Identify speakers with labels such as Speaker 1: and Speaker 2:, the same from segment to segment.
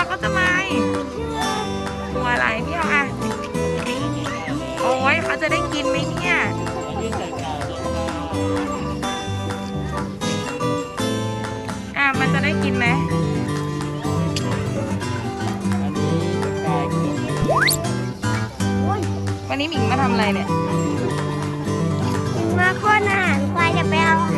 Speaker 1: วเขาทำไมกลัวอะไรพี่เอาอะโอ้ยเขาจะได้กินไหมเนี่ยอะมันจะได้กินไหมวันนี้หมิงมาทำอะไรเนี่ย
Speaker 2: มาโคนอาหารควายจะไปเอาอาหาร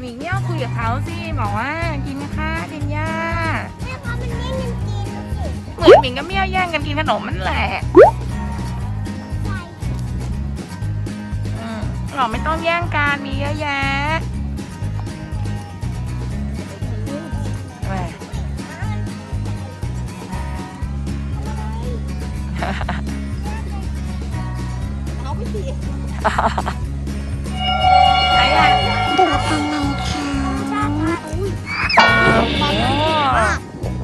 Speaker 1: หมิง
Speaker 3: เนี่
Speaker 1: ยคุยกับเขาสิบอกว่ากินข้าวกินหญ้า
Speaker 2: แม่พอมันไม่มันกินสิ
Speaker 1: เหมือนหมิงกับเมี่ยวแย่งกันกินขนมมันแหละอืมเราไม่ต้องแย่งกันมีเยอะแยะแหม
Speaker 2: เอาไปสิ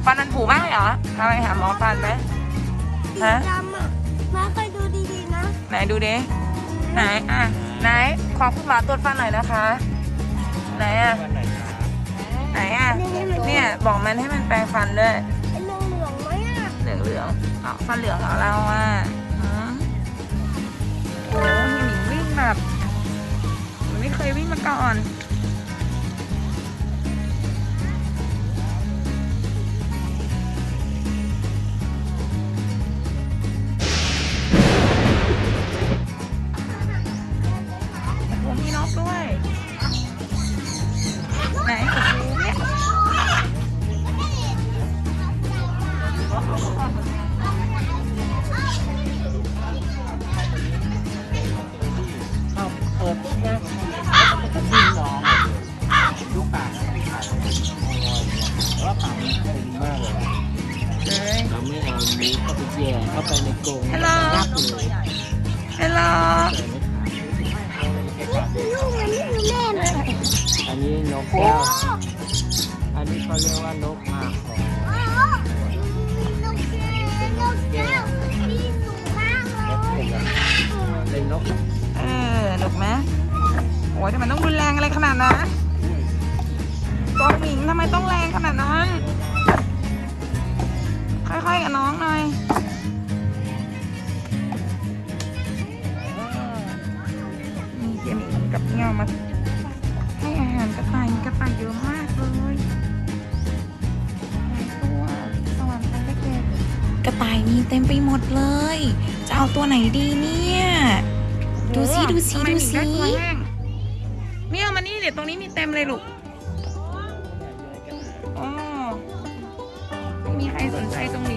Speaker 2: ฟั
Speaker 1: นมันผุมากเลยเหรอทำไมหาหมอฟันไหม
Speaker 2: สี
Speaker 1: ฮะ
Speaker 2: ดำอะมาเคยดูดีๆนะ
Speaker 1: ไหนดูดิไหนอะไหนขอคุณหมอตรวจฟันหน่อยนะคะ ไหนอะไหนอะเนี่ยบอกมันให้มันแปรงฟันด้วย
Speaker 2: เป็นเหลืองๆไหมอะ
Speaker 1: เหลืองเหลืองๆเอาฟันเหลืองของเราอะอืมโอ้ยหมิงวิ่งแบบมันไม่เคยวิ่งมาก่อน ก
Speaker 3: รง
Speaker 1: ฮัลโหล
Speaker 3: งับเลย
Speaker 1: ฮัลโหล
Speaker 2: ลูกมันนี่คือแม่มัน
Speaker 3: อันนี้นกแก้ว อันนี้เขาเรียกว่านกมาคอ
Speaker 2: อ๋อมีนกแก้วนกแก้วมีสูงมากเลย
Speaker 3: เป็นนก
Speaker 1: เออหนุกไหมโอ้ยทำไมต้องรุนแรงอะไรขนาดนั้นตัวหมิงทำไมต้องแรงขนาดนั้น ค่อยๆกับน้องหน่อย เงี้ยวมาให้อาหารกระต่ายมีกระต่ายเยอะมากเลยหลายตัวสวรรค์เล็กๆกระต่ายมีเต็มไปหมดเลย จะเอาตัวไหนดีเนี่ย ดูสิดูสิดูสิเมี่ยวมานี่เดี๋ยวตรงนี้มีเต็มเลยลูกอ๋อไม่มีใครสนใจตรงนี้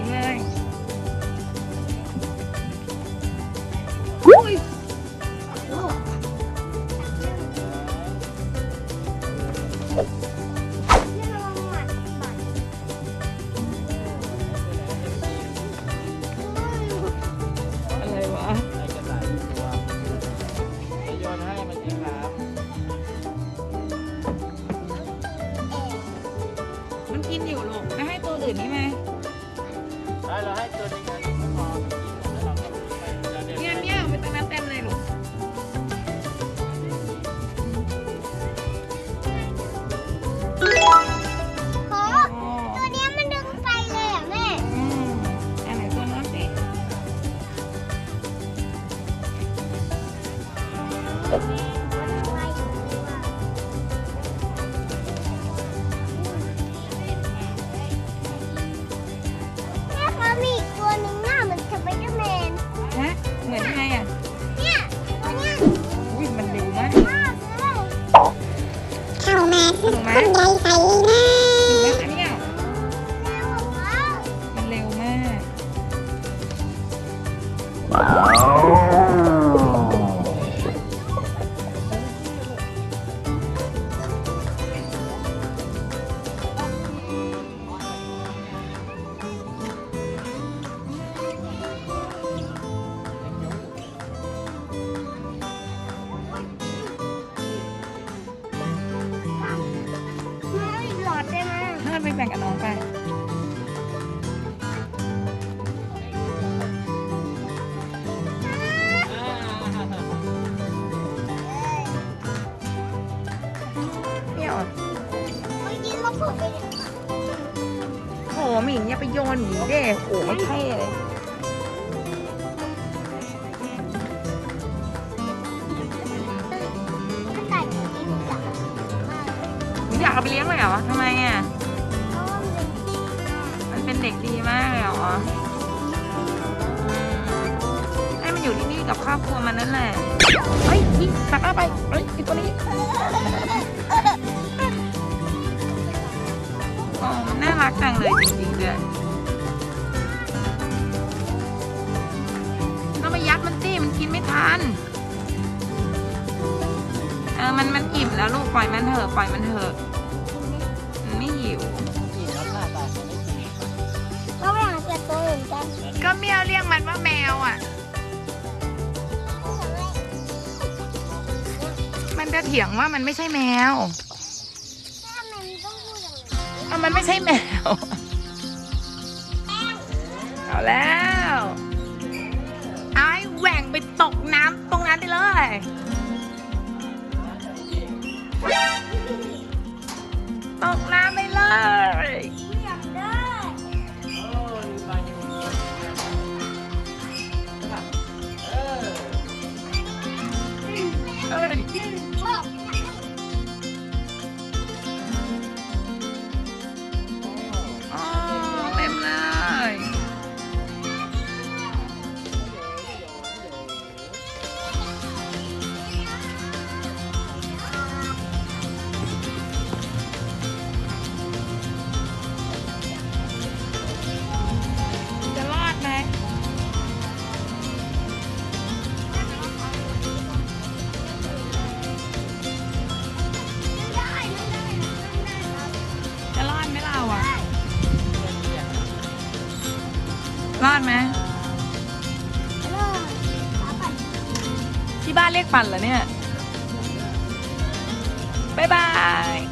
Speaker 2: โห
Speaker 1: ห
Speaker 2: มิงอ
Speaker 1: ย่าไปโยนหมีเด้โอ้ไม่เท่เลย
Speaker 2: อยากเอามาก
Speaker 1: หนูอยากเอาไปเลี้ยงเลยเหรอทำไมอะ
Speaker 2: มันเป็น
Speaker 1: เด็กดีมากเลยเหรอให้มันอยู่ที่นี่กับครอบครัวมันนั่นแหละเฮ้ยนี่ตักเอาไปเฮ้ยไอตัวนี้ ริงๆเลยต้องไปยัดมันสิมันกินไม่ทัน เออ มันมันอิ่มแล้วลูกปล่อยมันเถอะปล่อยมันเถอะมันไม่หิว
Speaker 3: กินแล้วหน้าตาเขาไม่กิน
Speaker 2: เราไปหาเจอตัวอื่นกัน
Speaker 1: ก็เมียวเรียกมันว่าแมวอะ มันจะเถียงว่ามันไม่ใช่แมว
Speaker 2: แม่มันต้องพูดอย่างนี้
Speaker 1: เอามันไม่ใช่แมว เอาแล้วเอาให้แหว่งไปตกน้ำตรงนั้นไปเลย ตกน้ำไปเลย
Speaker 2: อ
Speaker 1: ปั่นเหรอเนี่ย บ๊ายบาย